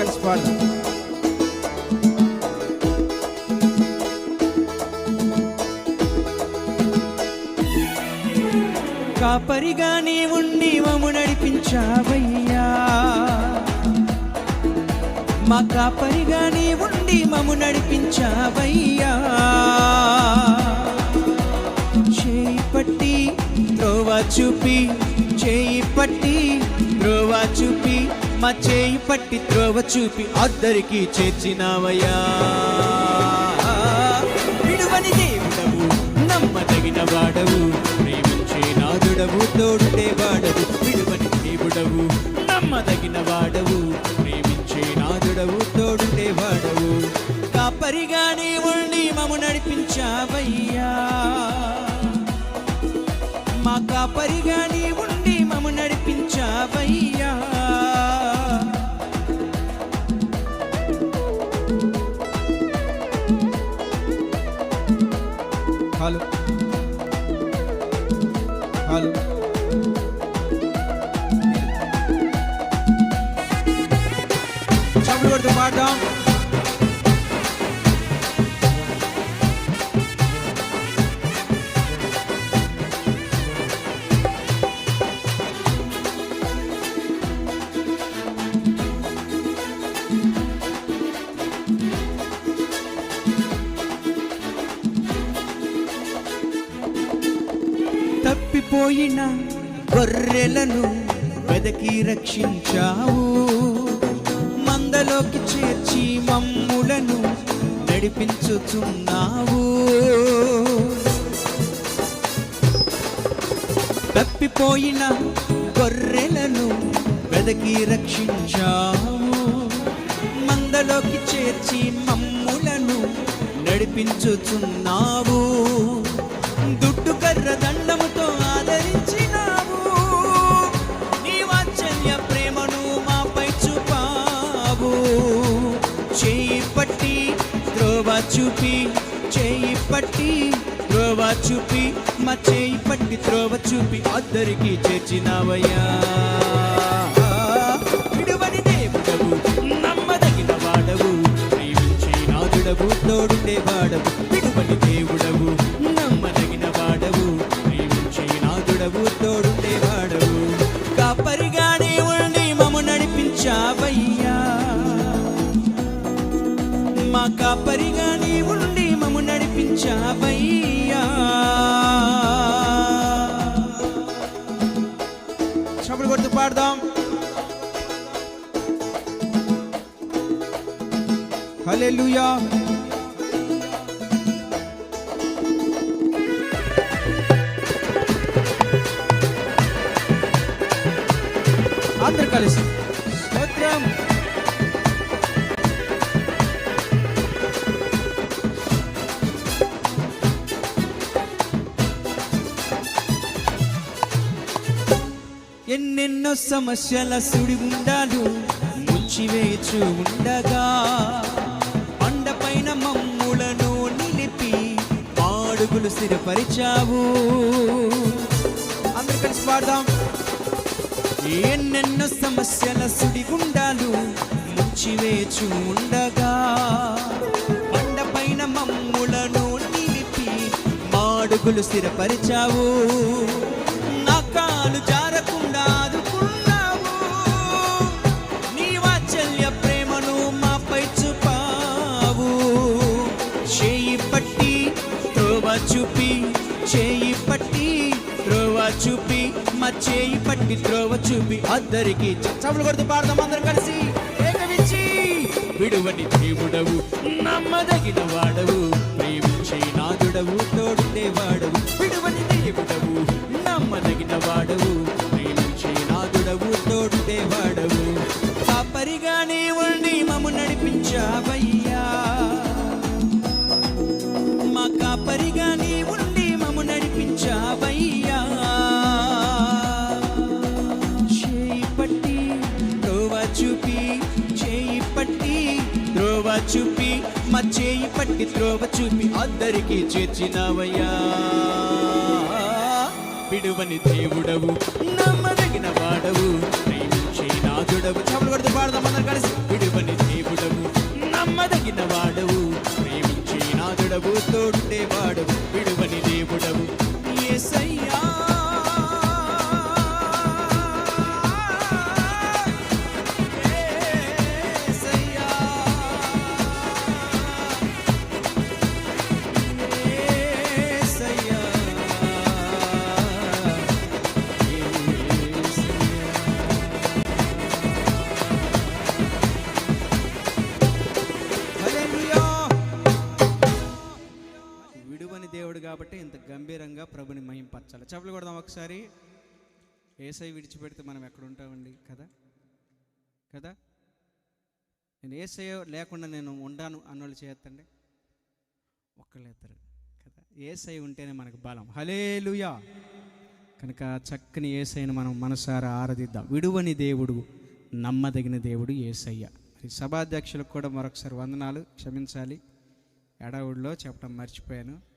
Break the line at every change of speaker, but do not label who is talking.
కలిసి పాడదాం కాపరిగా నీ ఉండి మము నడిపించావయ్యా. మా కాపరిగా నీ ఉండి మము నడిపించావయ్యా. చేయి పట్టి త్రోవా చూపి చేయి పట్టి త్రోవా చూపి మా చేయి పట్టి త్రోవ చూపి అద్దరికి చేర్చినావయ్యా. విడువని దేవుడవు నమ్మదగిన వాడవు ప్రేమించే నాదుడవు తోడుడే వాడవు విడువని దేవుడవు నమ్మదగిన వాడవు ప్రేమించే నాదుడవు తోడుడే వాడవు. కాపరిగానే ఉండి మము నడిపించావయ్యా. మా కాపరిగానే హలో హలో చప్పుడు కొడుతూ పాడదాం పోయిన గొర్రెలను వెదకి రక్షించావు. మందలోకి చేర్చి మమ్ములను నడిపించుచున్నావు. తప్పిపోయిన గొర్రెలను వెదకి రక్షించావు. మందలోకి చేర్చి మమ్ములను నడిపించుచున్నావు. త్రోవ చూపి చేయి పట్టి త్రోవ చూపి మా చేయి పట్టి త్రోవ చూపి అద్దరికి చేర్చినావయ్యా. విడువని దేవుడవు నమ్మదగిన వాడవు ప్రేమించే నాదుడవు తోడుండే వాడవు విడువని దేవుడవు నమ్మదగిన వాడవు ప్రేమించే నాదుడవు తోడుండే వాడవు. కాపరి కాపరిగా కాపరిగానే ఉండి మము నడిపించావయ్యా. చప్పుడు కొడుతూ పాడదాం. లూయా అందరు కలిసి. ఎన్నెన్నో సమస్యల సుడి ఉండాలు ముంచివేచు ఉండగా. పండపైన మమ్ములను నిలిపి పాడుగులు స్థిరపరిచావు. అందరు కలిసి పాడదాం. ఎన్నెన్నో సమస్యల సుడిగుండాలు ముంచివేచు ఉండగా. పండపైన మమ్ములను నిలిపి మాడుగులు స్థిరపరిచావు. నా కాలు చూపి మా చేయి పట్టి త్రోవ చూపి అద్దరికి చప్పులు కొడుతూ పాడదాం అందరం కలిసి. ఏకమిచ్చి విడువని దేవుడవు నమ్మదగిన వాడవు ప్రేమించే నాదుడవు తోడుండే వాడవు. విడువని దేవుడవు నమ్మదగిన వాడవు ప్రేమించే నాదుడవు తోడుండే వాడవు. చూపి మా చేయి పట్టి త్రోవ చూపి అద్దరికి చేర్చినావయ్యా. విడువని దేవుడవు నమ్మదగిన వాడవు ప్రేమించే నాథుడవు చెమలు పడుతూ పాడదాం కలిసి. విడువని దేవుడవు నమ్మదగిన వాడవు ప్రేమించే నాథుడవు తోడు దేవుడు కాబట్టి ఇంత గంభీరంగా ప్రభుని మహింపరచాలి. చెప్పలు కొడదాం ఒకసారి. ఏసై విడిచిపెడితే మనం ఎక్కడ ఉంటామండి? కదా? కదా? నేను ఏసై లేకుండా నేను ఉండాను అన్నోళ్ళు చేయొద్దండి. ఒక్కళ్ళు కదా? ఏసై ఉంటేనే మనకు బలం. హలేలుయా కనుక చక్కని ఏసైని మనం మనసారా ఆరాధిద్దాం. విడువని దేవుడు నమ్మదగిన దేవుడు ఏసయ్య. మరి సభాధ్యక్షులకు కూడా మరొకసారి వందనాలు క్షమించాలి. ఎడవుడిలో చెప్పడం మర్చిపోయాను.